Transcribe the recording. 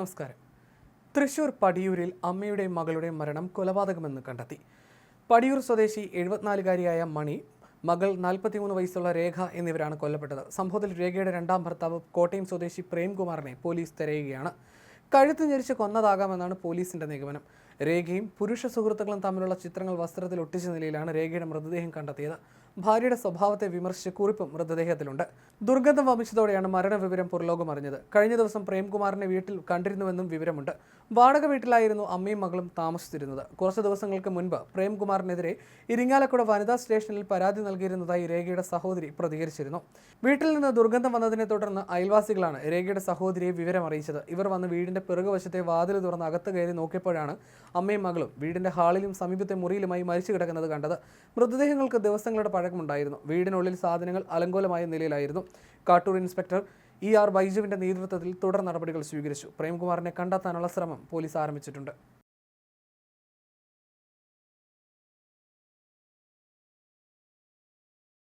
നമസ്കാരം. തൃശൂർ പടിയൂരിൽ അമ്മയുടെ മകളുടെ മരണം കൊലപാതകമെന്ന് കണ്ടെത്തി. പടിയൂർ സ്വദേശി എഴുപത്തിനാലുകാരിയായ മണി മകൾ നാൽപ്പത്തിമൂന്ന് വയസ്സുള്ള രേഖ എന്നിവരാണ് കൊല്ലപ്പെട്ടത്. സംഭവത്തിൽ രേഖയുടെ രണ്ടാം ഭർത്താവ് കോട്ടയം സ്വദേശി പ്രേംകുമാറിനെ പോലീസ് തിരയുകയാണ്. കഴുത്ത് ഞെരിച്ച് കൊന്നതാകാമെന്നാണ് പോലീസിന്റെ നിഗമനം. രേഖയും പുരുഷ സുഹൃത്തുക്കളും തമ്മിലുള്ള ചിത്രങ്ങൾ വസ്ത്രത്തിൽ ഒട്ടിച്ച നിലയിലാണ് രേഖയുടെ മൃതദേഹം കണ്ടെത്തിയത്. ഭാര്യയുടെ സ്വഭാവത്തെ വിമർശിച്ച് കുറിപ്പും മൃതദേഹത്തിലുണ്ട്. ദുർഗന്ധം വമിച്ചതോടെയാണ് മരണവിവരം പുറലോകം അറിഞ്ഞത്. കഴിഞ്ഞ ദിവസം പ്രേംകുമാറിനെ വീട്ടിൽ കണ്ടിരുന്നുവെന്നും വിവരമുണ്ട്. വാടക വീട്ടിലായിരുന്നു അമ്മയും മകളും താമസിച്ചിരുന്നത്. കുറച്ച് ദിവസങ്ങൾക്ക് മുൻപ് പ്രേംകുമാറിനെതിരെ ഇരിങ്ങാലക്കുട വനിതാ സ്റ്റേഷനിൽ പരാതി നൽകിയിരുന്നതായി രേഖയുടെ സഹോദരി പ്രതികരിച്ചിരുന്നു. വീട്ടിൽ നിന്ന് ദുർഗന്ധം വന്നതിനെ തുടർന്ന് അയൽവാസികളാണ് രേഖയുടെ സഹോദരിയെ വിവരം അറിയിച്ചത് ഇവർ വന്ന് വീടിന്റെ പിറകുവശത്തെ വാതിൽ തുറന്ന് അകത്ത് കയറി നോക്കിയപ്പോഴാണ് അമ്മയും മകളും വീടിന്റെ ഹാളിലും സമീപത്തെ മുറിയിലുമായി മരിച്ചു കിടക്കുന്നത് കണ്ടത്. മൃതദേഹങ്ങൾക്ക് ദിവസങ്ങളുടെ പഴക്കമുണ്ടായിരുന്നു വീടിനുള്ളിൽ സാധനങ്ങൾ അലങ്കോലമായ നിലയിലായിരുന്നു. കാട്ടൂർ ഇൻസ്പെക്ടർ ഇ ആർ ബൈജുവിന്റെ നേതൃത്വത്തിൽ തുടർ നടപടികൾ സ്വീകരിച്ചു. പ്രേംകുമാറിനെ കണ്ടെത്താനുള്ള ശ്രമം പോലീസ് ആരംഭിച്ചിട്ടുണ്ട്.